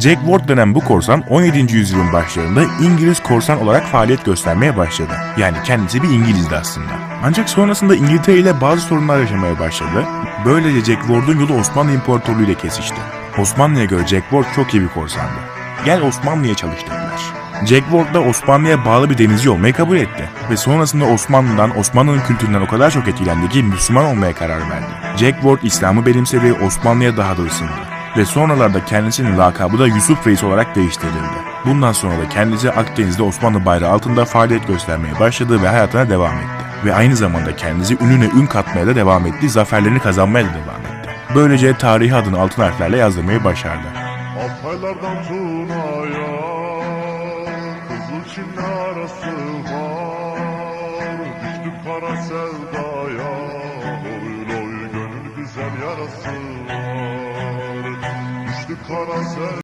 Jack Ward denen bu korsan 17. yüzyılın başlarında İngiliz korsan olarak faaliyet göstermeye başladı. Yani kendisi bir İngilizdi aslında. Ancak sonrasında İngiltere ile bazı sorunlar yaşamaya başladı. Böylece Jack Ward'un yolu Osmanlı İmparatorluğu ile kesişti. Osmanlı'ya göre Jack Ward çok iyi bir korsandı. Gel Osmanlı'ya çalış dediler. Jack Ward da Osmanlı'ya bağlı bir denizci olmayı kabul etti. Ve sonrasında Osmanlı'dan, Osmanlı'nın kültüründen o kadar çok etkilendi ki Müslüman olmaya karar verdi. Jack Ward İslam'ı benimsedi, Osmanlı'ya daha da ısındı. Ve sonralarda kendisinin lakabı da Yusuf Reis olarak değiştirildi. Bundan sonra da kendisi Akdeniz'de Osmanlı bayrağı altında faaliyet göstermeye başladı ve hayatına devam etti. Ve aynı zamanda kendisi ününe ün katmaya da devam etti, zaferlerini kazanmaya da devam etti. Böylece tarihi adını altın harflerle yazdırmayı başardı. Altaylardan Tuna'ya Kızıl Çin'le arası var Düştük kara sevdaya Oy oy gönül güzel yarası var kara sevdaya